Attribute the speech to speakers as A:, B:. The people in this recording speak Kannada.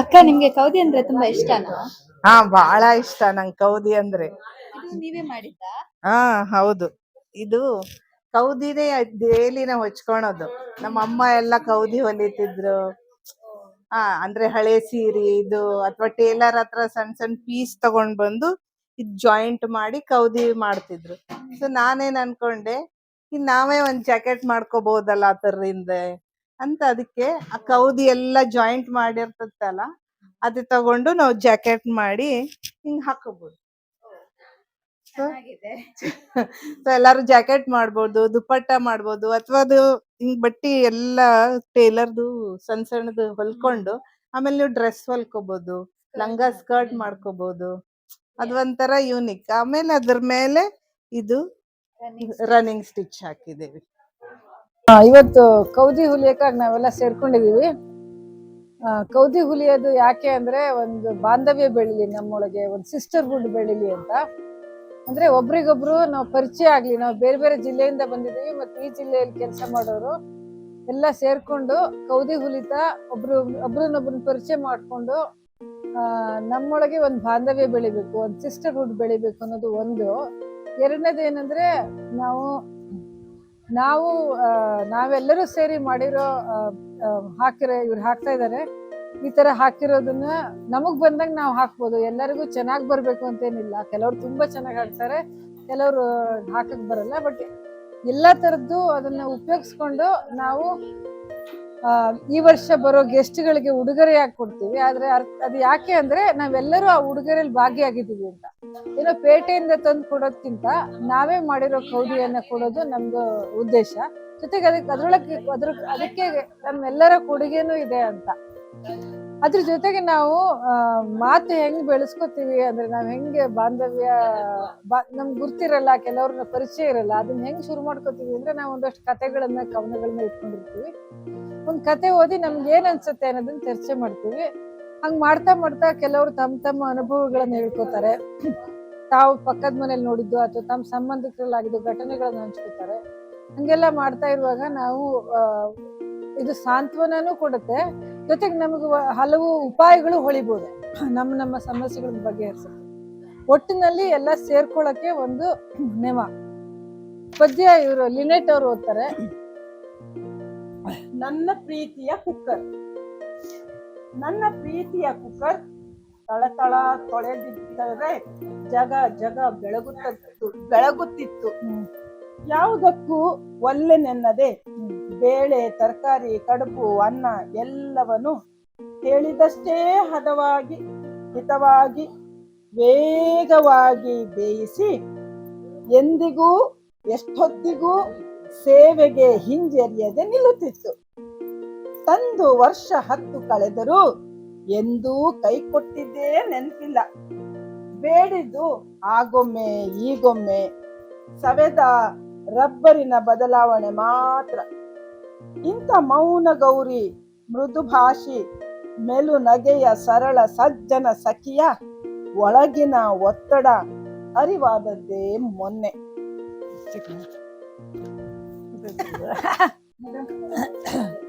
A: ಅಕ್ಕ ನಿಮ್ಗೆ ಕೌದಿ ಅಂದ್ರೆ ತುಂಬಾ ಇಷ್ಟನಾ?
B: ಹಾ ಬಹಳ ಇಷ್ಟ ನಂಗೆ ಕೌದಿ ಅಂದ್ರೆ.
A: ಇದು ನೀವೇ ಮಾಡಿದ್ದಾ?
B: ಹಾ ಹೌದು. ಇದು ಕೌದಿನೇ ಡೈಲಿ ನಾವು ಹೊಚ್ಕೊಳೋದು. ನಮ್ಮ ಅಮ್ಮ ಎಲ್ಲ ಕೌದಿ ಹೊಲಿತಿದ್ರು. ಹಾ ಅಂದ್ರೆ ಹಳೆ ಸೀರೆ ಇದು ಅಥವಾ ಟೇಲರ್ ಹತ್ರ ಸಣ್ಣ ಸಣ್ಣ ಪೀಸ್ ತಗೊಂಡ್ ಬಂದು ಇದ್ ಜಾಯಿಂಟ್ ಮಾಡಿ ಕೌದಿ ಮಾಡ್ತಿದ್ರು. ಸೊ ನಾನೇನ್ ಅನ್ಕೊಂಡೆ ಇನ್ ನಾವೇ ಒಂದ್ ಜಾಕೆಟ್ ಮಾಡ್ಕೋಬಹುದಲ್ಲ ತರದಿಂದ ಅಂತ ಅದಕ್ಕೆ ಆ ಕೌದಿ ಎಲ್ಲ ಜಾಯಿಂಟ್ ಮಾಡಿರ್ತದಲ್ಲ ಅದು ತಗೊಂಡು ನಾವು ಜಾಕೆಟ್ ಮಾಡಿ ಹಿಂಗ್ ಹಾಕೋಬಹುದು ಸೊ ಎಲ್ಲಾರು ಜಾಕೆಟ್ ಮಾಡ್ಬೋದು ದುಪ್ಪಟ್ಟ ಮಾಡ್ಬೋದು ಅಥವಾ ಅದು ಹಿಂಗ್ ಬಟ್ಟಿ ಎಲ್ಲ ಟೇಲರ್ದು ಸಣ್ಣ ಸಣ್ಣದು ಹೊಲ್ಕೊಂಡು ಆಮೇಲೆ ನೀವು ಡ್ರೆಸ್ ಹೊಲ್ಕೋಬಹುದು ಲಂಗ ಸ್ಕರ್ಟ್ ಮಾಡ್ಕೋಬಹುದು ಅದು ಒಂಥರ ಯೂನಿಕ್ ಆಮೇಲೆ ಅದ್ರ ಮೇಲೆ ಇದು ರನ್ನಿಂಗ್ ಸ್ಟಿಚ್ ಹಾಕಿದೇವಿ
C: ಆ, ಇವತ್ತು ಕೌದಿ ಹುಲಿಯಕ್ಕಾಗಿ ನಾವೆಲ್ಲ ಸೇರ್ಕೊಂಡಿದೀವಿ ಕೌದಿ ಹುಲಿಯೋದು ಯಾಕೆ ಅಂದ್ರೆ ಒಂದು ಬಾಂಧವ್ಯ ಬೆಳಿಲಿ ನಮ್ಮೊಳಗೆ, ಒಂದು ಸಿಸ್ಟರ್ಹುಡ್ ಬೆಳಿಲಿ ಅಂತ. ಅಂದ್ರೆ ಒಬ್ರಿಗೊಬ್ರು ನಾವು ಪರಿಚಯ ಆಗ್ಲಿ, ನಾವು ಬೇರೆ ಬೇರೆ ಜಿಲ್ಲೆಯಿಂದ ಬಂದಿದೀವಿ ಮತ್ತೆ ಈ ಜಿಲ್ಲೆಯಲ್ಲಿ ಕೆಲಸ ಮಾಡೋರು ಎಲ್ಲ ಸೇರ್ಕೊಂಡು ಕೌದಿ ಹುಲಿತಾ ಒಬ್ರು, ಒಬ್ರನ್ನೊಬ್ರನ್ನ ಪರಿಚಯ ಮಾಡ್ಕೊಂಡು ನಮ್ಮೊಳಗೆ ಒಂದು ಬಾಂಧವ್ಯ ಬೆಳಿಬೇಕು, ಒಂದು ಸಿಸ್ಟರ್ಹುಡ್ ಬೆಳಿಬೇಕು ಅನ್ನೋದು ಒಂದು. ಎರಡನೇದು ಏನಂದ್ರೆ ನಾವು ನಾವು ನಾವೆಲ್ಲರೂ ಸೇರಿ ಮಾಡಿರೋ ಹಾಕಿರೋ, ಇವ್ರು ಹಾಕ್ತಾ ಇದ್ದಾರೆ ಈ ತರ ಹಾಕಿರೋದನ್ನ ನಮಗ್ ಬಂದಂಗ ನಾವು ಹಾಕ್ಬೋದು. ಎಲ್ಲರಿಗೂ ಚೆನ್ನಾಗ್ ಬರ್ಬೇಕು ಅಂತೇನಿಲ್ಲ. ಕೆಲವ್ರು ತುಂಬಾ ಚೆನ್ನಾಗ್ ಹಾಕ್ತಾರೆ. ಕೆಲವ್ರು ಹಾಕಕ್ ಬರಲ್ಲ. ಬಟ್ ಎಲ್ಲಾ ತರದ್ದು ಅದನ್ನ ಉಪಯೋಗಿಸ್ಕೊಂಡು ನಾವು ಈ ವರ್ಷ ಬರೋ ಗೆಸ್ಟ್ಗಳಿಗೆ ಉಡುಗೊರೆಯಾಗಿ ಕೊಡ್ತೀವಿ? ಆದ್ರೆ ಅದು ಯಾಕೆ ಅಂದ್ರೆ ನಾವೆಲ್ಲರೂ ಆ ಉಡುಗೊರೆಯಲ್ಲಿ ಭಾಗಿಯಾಗಿದ್ದೀವಿ ಅಂತ. ಏನೋ ಪೇಟೆಯಿಂದ ತಂದು ಕೊಡೋದ್ಕಿಂತ ನಾವೇ ಮಾಡಿರೋ ಕೌದಿಯನ್ನ ಕೊಡೋದು ನಮ್ದು ಉದ್ದೇಶ. ಜೊತೆಗೆ ಅದಕ್ಕೆ ಅದ್ರೊಳಗೆ, ಅದ್ರ, ಅದಕ್ಕೆ ನಮ್ಮೆಲ್ಲರ ಕೊಡುಗೆನೂ ಇದೆ ಅಂತ. ಅದ್ರ ಜೊತೆಗೆ ನಾವು ಮಾತು ಹೆಂಗ್ ಬೆಳೆಸ್ಕೋತೀವಿ, ಅಂದ್ರೆ ನಾವ್ ಹೆಂಗೆ ಬಾಂಧವ್ಯ ನಮ್ಗೆ ಗುರ್ತಿರಲ್ಲ, ಕೆಲವ್ರನ್ನ ಪರಿಚಯ ಇರಲ್ಲ, ಅದನ್ನ ಹೆಂಗ್ ಶುರು ಮಾಡ್ಕೋತೀವಿ ಅಂದ್ರೆ ನಾವು ಒಂದಷ್ಟು ಕತೆಗಳನ್ನ ಕವನಗಳನ್ನ ಇಟ್ಕೊಂಡಿರ್ತೀವಿ. ಒಂದ್ ಕತೆ ಓದಿ ನಮ್ಗೆ ಏನ್ ಅನ್ಸುತ್ತೆ ಅನ್ನೋದನ್ನ ಚರ್ಚೆ ಮಾಡ್ತೀವಿ. ಹಂಗ್ ಮಾಡ್ತಾ ಮಾಡ್ತಾ ಕೆಲವರು ತಮ್ಮ ತಮ್ಮ ಅನುಭವಗಳನ್ನ ಹೇಳ್ಕೊತಾರೆ. ತಾವು ಪಕ್ಕದ ಮನೇಲಿ ನೋಡಿದ್ದು ಅಥವಾ ತಮ್ಮ ಸಂಬಂಧಿಕರಲ್ಲಾಗಿದ್ದು ಘಟನೆಗಳನ್ನ ಹಂಚ್ಕೋತಾರೆ. ಹಂಗೆಲ್ಲ ಮಾಡ್ತಾ ಇರುವಾಗ ನಾವು ಇದು ಸಾಂತ್ವನನೂ ಕೊಡುತ್ತೆ. ಜೊತೆಗೆ ನಮಗೆ ಹಲವು ಉಪಾಯಗಳು ಹೊಳಿಬೋದು. ನಮ್ಮ ನಮ್ಮ ಸಮಸ್ಯೆಗಳ ಬಗೆಹರಿಸುತ್ತೆ ಒಟ್ಟಿನಲ್ಲಿ ಎಲ್ಲ ಸೇರ್ಕೊಳ್ಳೋಕ್ಕೆ ಒಂದು ನೆವ. ಪದ್ಯ ಇವರು ಲಿನೆಟ್ ಅವರು ಓದ್ತಾರೆ.
D: ನನ್ನ ಪ್ರೀತಿಯ ಕುಕ್ಕರ್. ನನ್ನ ಪ್ರೀತಿಯ ಕುಕ್ಕರ್ ತಳತಳ ತೊಳೆದಿದ್ದರೆ ಜಗ ಜಗ ಬೆಳಗುತ್ತಿತ್ತು. ಬೆಳಗುತ್ತಿತ್ತು ಯಾವುದಕ್ಕೂ ಒಲ್ಲೆನೆನ್ನದೆ ಬೇಳೆ, ತರಕಾರಿ, ಕಡುಬು, ಅನ್ನ ಎಲ್ಲವನ್ನು ಕೇಳಿದಷ್ಟೇ ಹದವಾಗಿ, ಹಿತವಾಗಿ, ವೇಗವಾಗಿ ಬೇಯಿಸಿ ಎಂದಿಗೂ ಎಷ್ಟೊತ್ತಿಗೂ ಸೇವೆಗೆ ಹಿಂಜರಿಯದೆ ನಿಲ್ಲುತ್ತಿತ್ತು. ತಂದು ವರ್ಷ ಹತ್ತು ಕಳೆದರೂ ಎಂದೂ ಕೈ ಕೊಟ್ಟಿದ್ದೇ ನೆನಪಿಲ್ಲ. ಬೇಡಿದ್ದು ಆಗೊಮ್ಮೆ, ಈಗೊಮ್ಮೆ ಸವೆದ ರಬ್ಬರಿನ ಬದಲಾವಣೆ ಮಾತ್ರ. ಇಂಥ ಮೌನ ಗೌರಿ ಮೃದು ಭಾಷಿ ಮೆಲು ನಗೆಯ ಸರಳ ಸಜ್ಜನ ಸಖಿಯ ಒಳಗಿನ ಒತ್ತಡ ಅರಿವಾದದ್ದೇ ಮೊನ್ನೆ.